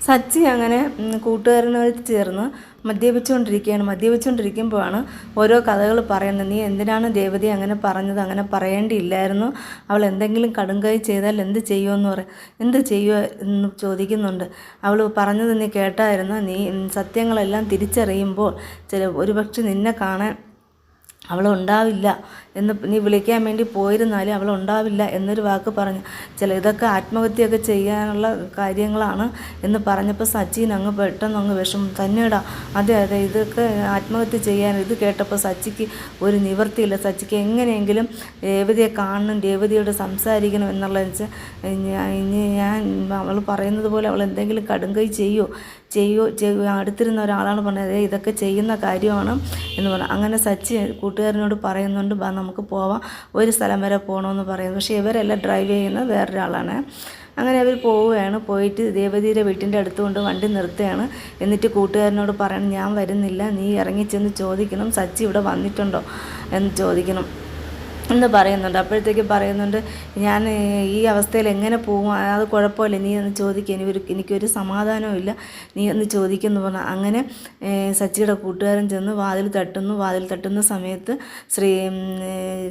സച്ചി അങ്ങനെ ഉം, കൂട്ടുകാരനായിട്ട് ചേർന്ന് മദ്യപിച്ചുകൊണ്ടിരിക്കുകയാണ്. മദ്യപിച്ചുകൊണ്ടിരിക്കുമ്പോഴാണ് ഓരോ കഥകൾ പറയുന്നത്. നീ എന്തിനാണ് ദേവതി അങ്ങനെ പറഞ്ഞത്? അങ്ങനെ പറയേണ്ടിയില്ലായിരുന്നു. അവൾ എന്തെങ്കിലും കടുങ്കൈ ചെയ്താൽ എന്ത് ചെയ്യുമെന്ന് പറയും എന്ത് ചെയ്യുമോ എന്ന് ചോദിക്കുന്നുണ്ട്. അവൾ പറഞ്ഞത് നീ കേട്ടായിരുന്നു? നീ സത്യങ്ങളെല്ലാം തിരിച്ചറിയുമ്പോൾ ചില ഒരുപക്ഷെ നിന്നെ കാണാൻ അവളുണ്ടാവില്ല എന്ന് നീ വിളിക്കാൻ വേണ്ടി പോയിരുന്നാലും അവൾ ഉണ്ടാവില്ല എന്നൊരു വാക്ക് പറഞ്ഞു. ചില ഇതൊക്കെ ആത്മഹത്യയൊക്കെ ചെയ്യാനുള്ള കാര്യങ്ങളാണ് എന്ന് പറഞ്ഞപ്പോൾ സച്ചിൻ അങ്ങ് പെട്ടെന്ന് അങ്ങ് വിഷമം. തന്നെടാ അതെ അതെ ഇതൊക്കെ ആത്മഹത്യ ചെയ്യാൻ ഇത് കേട്ടപ്പോൾ സച്ചിക്ക് ഒരു നിവൃത്തിയില്ല. സച്ചിക്ക് എങ്ങനെയെങ്കിലും രേവതിയെ കാണണം രേവതിയോട് സംസാരിക്കണം എന്നുള്ളത് വെച്ചാൽ ഇനി ഞാൻ അവൾ പറയുന്നത് പോലെ അവൾ എന്തെങ്കിലും കടുങ്കൈ ചെയ്യോ? ചെയ്യോ? അടുത്തിരുന്ന ഒരാളാണ് പറഞ്ഞത്. ഇതൊക്കെ ചെയ്യുന്ന കാര്യമാണ് എന്ന് പറഞ്ഞു. അങ്ങനെ സച്ചി കൂട്ടുകാരനോട് പറയുന്നുണ്ട് ബാ നമുക്ക് പോവാം. ഒരു സ്ഥലം വരെ പോകണമെന്ന് പറയുന്നു. പക്ഷേ ഇവരെല്ലാം ഡ്രൈവ് ചെയ്യുന്നത് വേറൊരാളാണ്. അങ്ങനെ അവർ പോവുകയാണ്. പോയിട്ട് ദേവതിയുടെ വീട്ടിന്റെ അടുത്ത് കൊണ്ട് വണ്ടി നിർത്തുകയാണ്. എന്നിട്ട് കൂട്ടുകാരനോട് പറയണം ഞാൻ വരുന്നില്ല. നീ ഇറങ്ങിച്ചെന്ന് ചോദിക്കണം. സച്ചി ഇവിടെ വന്നിട്ടുണ്ടോ? എന്ന് ചോദിക്കണം. എന്ന് പറയുന്നുണ്ട്. അപ്പോഴത്തേക്ക് പറയുന്നുണ്ട് ഞാൻ ഈ അവസ്ഥയിൽ എങ്ങനെ പോകും അത് കുഴപ്പമില്ല. നീ ഒന്ന് ചോദിക്കുക ഇനി ഒരു എനിക്കൊരു സമാധാനവും ഇല്ല. നീ ഒന്ന് ചോദിക്കുമെന്ന് പറഞ്ഞു അങ്ങനെ സച്ചിയുടെ കൂട്ടുകാരൻ ചെന്ന് വാതിൽ തട്ടുന്നു. വാതിൽ തട്ടുന്ന സമയത്ത് ശ്രീ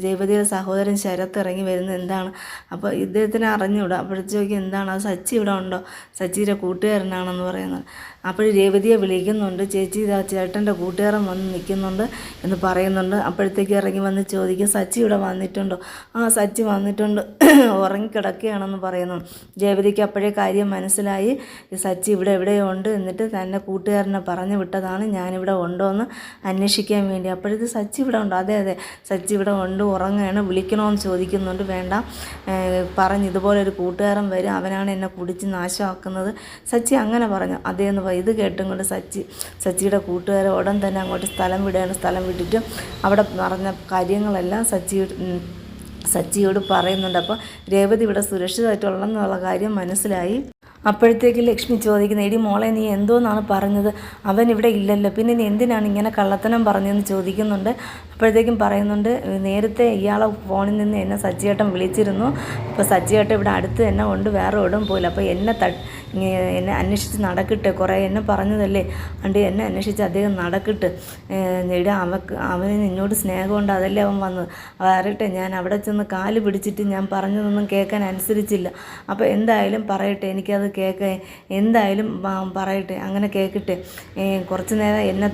രേവതിയുടെ സഹോദരൻ ശരത്ത് ഇറങ്ങി വരുന്നത് എന്താണ്? അപ്പോൾ ഇദ്ദേഹത്തിന് അറിഞ്ഞുകൂടാ അപ്പോഴത്തേക്ക് എന്താണ്? അത് സച്ചി ഇവിടെ ഉണ്ടോ? സച്ചിയുടെ കൂട്ടുകാരനാണെന്ന് പറയുന്നത്. അപ്പോൾ രേവതിയെ വിളിക്കുന്നുണ്ട്. ചേച്ചി ഇതാ ചേട്ടന്റെ കൂട്ടുകാരൻ വന്ന് നിൽക്കുന്നുണ്ട് എന്ന് പറയുന്നുണ്ട്. അപ്പോഴത്തേക്ക് ഇറങ്ങി വന്ന് ചോദിക്കും സച്ചി ഇവിടെ വന്നിട്ടുണ്ടോ? ആ സച്ചി വന്നിട്ടുണ്ട്. ഉറങ്ങിക്കിടക്കുകയാണെന്ന് പറയുന്നു. രേവതിക്ക് അപ്പോഴേ കാര്യം മനസ്സിലായി. സച്ചി ഇവിടെ എവിടെയോ ഉണ്ട് എന്നിട്ട് തന്നെ കൂട്ടുകാരനെ പറഞ്ഞു വിട്ടതാണ്. ഞാനിവിടെ ഉണ്ടോ എന്ന് അന്വേഷിക്കാൻ വേണ്ടി. അപ്പോഴത്തെ സച്ചി ഇവിടെ ഉണ്ടോ. അതെ അതെ. സച്ചി ഇവിടെ ഉണ്ട്. ഉറങ്ങുകയാണ് വിളിക്കണമെന്ന് ചോദിക്കുന്നുണ്ട്. വേണ്ട. പറഞ്ഞ് ഇതുപോലെ ഒരു കൂട്ടുകാരൻ വരും. അവനാണ് എന്നെ കുടിച്ച് നാശമാക്കുന്നത്. സച്ചി അങ്ങനെ പറഞ്ഞു. അതേന്ന് പറയും ഇത് കേട്ടും കൊണ്ട് സച്ചി സച്ചിയുടെ കൂട്ടുകാരെ ഉടൻ തന്നെ അങ്ങോട്ട് സ്ഥലം വിടുകയാണ്. സ്ഥലം വിട്ടിട്ട് അവിടെ പറഞ്ഞ കാര്യങ്ങളെല്ലാം സച്ചി സച്ചിയോട് പറയുന്നുണ്ട്. അപ്പോൾ രേവതി ഇവിടെ സുരക്ഷിതമായിട്ടുള്ളെന്നുള്ള കാര്യം മനസ്സിലായി. അപ്പോഴത്തേക്ക് ലക്ഷ്മി ചോദിക്കുന്നത് എടി മോളെ നീ എന്തോന്നാണ് പറഞ്ഞത്? അവൻ ഇവിടെ ഇല്ലല്ലോ. പിന്നെ നീ എന്തിനാണ് ഇങ്ങനെ കള്ളത്തനം പറഞ്ഞതെന്ന് ചോദിക്കുന്നുണ്ട്. അപ്പോഴത്തേക്കും പറയുന്നുണ്ട് നേരത്തെ ഇയാളെ ഫോണിൽ നിന്ന് എന്നെ സജ്ജിയേട്ടൻ വിളിച്ചിരുന്നു. അപ്പോൾ സജ്ജിയേട്ടൻ ഇവിടെ അടുത്ത് തന്നെ കൊണ്ട് വേറെ ഇടം പോയില്ല. അപ്പോൾ എന്നെ ത എന്നെ അന്വേഷിച്ച് നടക്കട്ടെ കുറേ എന്നെ പറഞ്ഞതല്ലേ? അണ്ട് എന്നെ അന്വേഷിച്ച് അദ്ദേഹം നടക്കട്ടെ ഇവിടെ അവക്ക് അവന് നിന്നോട് സ്നേഹമുണ്ട് അതല്ലേ അവൻ വന്നത്. വരട്ടെ ഞാൻ അവിടെ ചെന്ന് കാൽ പിടിച്ചിട്ട് ഞാൻ പറഞ്ഞതൊന്നും കേൾക്കാൻ അനുസരിച്ചില്ല. അപ്പോൾ എന്തായാലും പറയട്ടെ എനിക്കത് കേൾക്കാൻ എന്തായാലും പറയട്ടെ അങ്ങനെ കേൾക്കട്ടെ. കുറച്ച് നേരം എന്നെ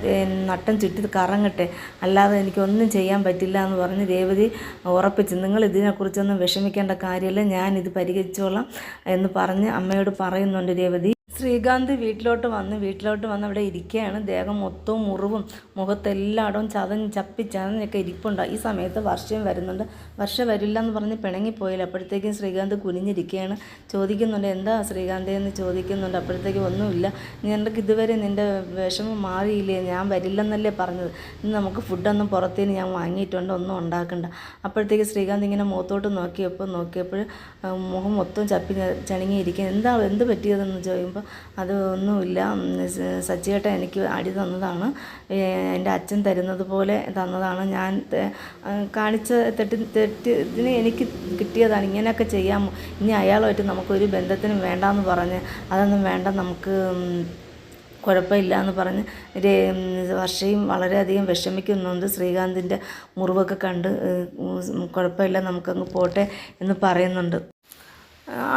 നട്ടം ചുറ്റി കറങ്ങട്ടെ. അല്ലാതെ എനിക്കൊന്നും ചെയ്യാൻ പറ്റില്ല എന്ന് പറഞ്ഞ് രേവതി ഉറപ്പിച്ച് നിങ്ങൾ ഇതിനെക്കുറിച്ചൊന്നും വിഷമിക്കേണ്ട കാര്യമില്ല ഞാനിത് പരിഹരിച്ചോളാം എന്ന് പറഞ്ഞ് അമ്മയോട് പറയുന്നുണ്ട് രേവതി. ശ്രീകാന്ത് വീട്ടിലോട്ട് വന്ന് വീട്ടിലോട്ട് വന്ന് അവിടെ ഇരിക്കുകയാണ്. ദേഹം മൊത്തവും മുറിവും മുഖത്തെല്ലായിടവും ചതഞ്ഞ് ചപ്പി ചതഞ്ഞൊക്കെ ഇരിപ്പുണ്ടാവും ഈ സമയത്ത് വർഷം വരുന്നുണ്ട്. വർഷം വരില്ല എന്ന് പറഞ്ഞ് പിണങ്ങിപ്പോയില്ല അപ്പോഴത്തേക്കും ശ്രീകാന്ത് കുനിഞ്ഞിരിക്കുകയാണ്. ചോദിക്കുന്നുണ്ട് എന്താ ശ്രീകാന്ത്? എന്ന് ചോദിക്കുന്നുണ്ട്. അപ്പോഴത്തേക്കും ഒന്നുമില്ല. നിനക്ക് ഇതുവരെ നിന്റെ വിഷമം മാറിയില്ലേ? ഞാൻ വരില്ലെന്നല്ലേ പറഞ്ഞത്. ഇന്ന് നമുക്ക് ഫുഡൊന്നും പുറത്തേന് ഞാൻ വാങ്ങിയിട്ടുണ്ട്. ഒന്നും ഉണ്ടാക്കണ്ട. അപ്പോഴത്തേക്ക് ശ്രീകാന്ത് ഇങ്ങനെ മുഖത്തോട്ട് നോക്കിയപ്പോൾ നോക്കിയപ്പോൾ മുഖം മൊത്തം ചപ്പി ചണിങ്ങിയിരിക്കുക എന്താ എന്ത് പറ്റിയതെന്ന്? ചോദിക്കുമ്പോൾ അത് ഒന്നുമില്ല ഉം, എനിക്ക് അടി തന്നതാണ്. എന്റെ അച്ഛൻ തരുന്നത് പോലെ തന്നതാണ്. ഞാൻ കാണിച്ച തെറ്റി തെറ്റിന് എനിക്ക് കിട്ടിയതാണ്. ഇങ്ങനെയൊക്കെ ചെയ്യാം. ഇനി അയാളുമായിട്ട് നമുക്കൊരു ബന്ധത്തിനും വേണ്ടാന്ന് പറഞ്ഞ് അതൊന്നും വേണ്ട നമുക്ക് കുഴപ്പമില്ല എന്ന് പറഞ്ഞ് വർഷയും വളരെയധികം വിഷമിക്കുന്നുണ്ട്. ശ്രീകാന്തിന്റെ മുറിവൊക്കെ കണ്ട് കുഴപ്പമില്ല നമുക്കങ്ങ് പോട്ടെ എന്ന് പറയുന്നുണ്ട്.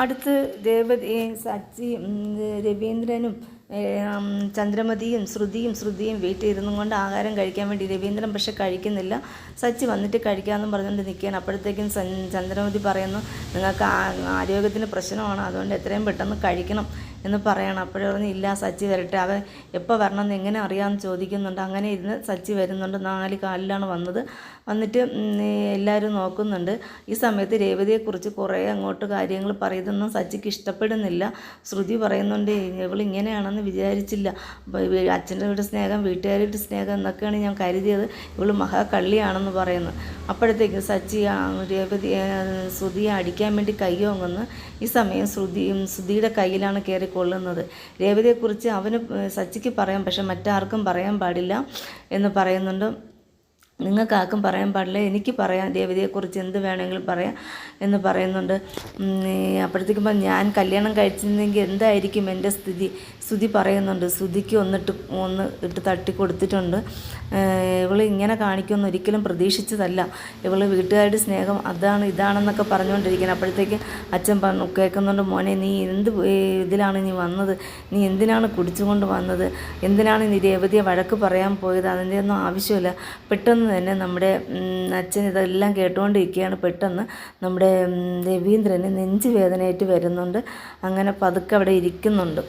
അടുത്ത് ദേവതി സച്ചി രവീന്ദ്രനും ചന്ദ്രമതിയും ശ്രുതിയും ശ്രുതിയും വീട്ടിൽ ഇരുന്നും കൊണ്ട് ആഹാരം കഴിക്കാൻ വേണ്ടി രവീന്ദ്രൻ പക്ഷെ കഴിക്കുന്നില്ല. സച്ചി വന്നിട്ട് കഴിക്കാമെന്നും പറഞ്ഞുകൊണ്ട് നിൽക്കുകയാണ്. അപ്പോഴത്തേക്കും ചന്ദ്രമതി പറയുന്നു നിങ്ങൾക്ക് ആരോഗ്യത്തിന് പ്രശ്നമാണ്. അതുകൊണ്ട് എത്രയും പെട്ടെന്ന് കഴിക്കണം. എന്ന് പറയണം. അപ്പോഴേ പറഞ്ഞു ഇല്ല സച്ചി വരട്ടെ. അവൻ എപ്പോൾ വരണം എന്ന് എങ്ങനെ അറിയാമെന്ന് ചോദിക്കുന്നുണ്ട്. അങ്ങനെ ഇരുന്ന് സച്ചി വരുന്നുണ്ട്. നാല് കാലിലാണ് വന്നത്. വന്നിട്ട് എല്ലാവരും നോക്കുന്നുണ്ട്. ഈ സമയത്ത് രേവതിയെക്കുറിച്ച് കുറേ അങ്ങോട്ട് കാര്യങ്ങൾ പറയുന്നൊന്നും സച്ചിക്ക് ഇഷ്ടപ്പെടുന്നില്ല. ശ്രുതി പറയുന്നുണ്ട് ഇവൾ ഇങ്ങനെയാണെന്ന് വിചാരിച്ചില്ല. അച്ഛന്റെ വീട് സ്നേഹം വീട്ടുകാരുടെ സ്നേഹം എന്നൊക്കെയാണ് ഞാൻ കരുതിയത്. ഇവൾ മഹാകള്ളിയാണെന്ന് പറയുന്നു. അപ്പോഴത്തേക്കും സച്ചി രേവതി ശ്രുതിയെ അടിക്കാൻ വേണ്ടി കൈ ഓങ്ങുന്നു. ഈ സമയം ശ്രുതി ശ്രുതിയുടെ കയ്യിലാണ് കയറി കൊള്ളുന്നത്. രേവതിയെക്കുറിച്ച് അവന് സച്ചിക്ക് പറയാം പക്ഷെ മറ്റാർക്കും പറയാൻ പാടില്ല എന്ന് പറയുന്നുണ്ട്. നിങ്ങൾക്ക് ആർക്കും പറയാൻ പാടില്ല. എനിക്ക് പറയാം. ദേവതയെക്കുറിച്ച് എന്ത് വേണമെങ്കിലും പറയാം എന്ന് പറയുന്നുണ്ട്. അപ്പോഴത്തേക്കുമ്പോൾ അപ്പോഴത്തേക്കും ഞാൻ കല്യാണം കഴിച്ചിരുന്നെങ്കിൽ എന്തായിരിക്കും എന്റെ സ്ഥിതി? ശ്രുതി പറയുന്നുണ്ട്. ശ്രുതിക്ക് ഒന്നിട്ട് ഒന്ന് ഇട്ട് തട്ടി കൊടുത്തിട്ടുണ്ട് ഇവൾ ഇങ്ങനെ കാണിക്കുമെന്ന് ഒരിക്കലും പ്രതീക്ഷിച്ചതല്ല. ഇവൾ വീട്ടുകാരുടെ സ്നേഹം അതാണ് ഇതാണെന്നൊക്കെ പറഞ്ഞുകൊണ്ടിരിക്കുന്നത് അപ്പോഴത്തേക്ക് അച്ഛൻ പറഞ്ഞു കേൾക്കുന്നുണ്ട് മോനെ നീ എന്ത് ഇതിലാണ് നീ വന്നത്? നീ എന്തിനാണ് കുടിച്ചുകൊണ്ട് വന്നത്? എന്തിനാണ് നീ രേവതിയെ വഴക്ക് പറയാൻ പോയത്? അതിന്റെ ഒന്നും ആവശ്യമില്ല. പെട്ടെന്ന് തന്നെ നമ്മുടെ അച്ഛൻ ഇതെല്ലാം കേട്ടുകൊണ്ടിരിക്കുകയാണ്. പെട്ടെന്ന് നമ്മുടെ രവീന്ദ്രന് നെഞ്ച് വേദനയായിട്ട് വരുന്നുണ്ട്. അങ്ങനെ പതുക്കെ അവിടെ ഇരിക്കുന്നുണ്ട്.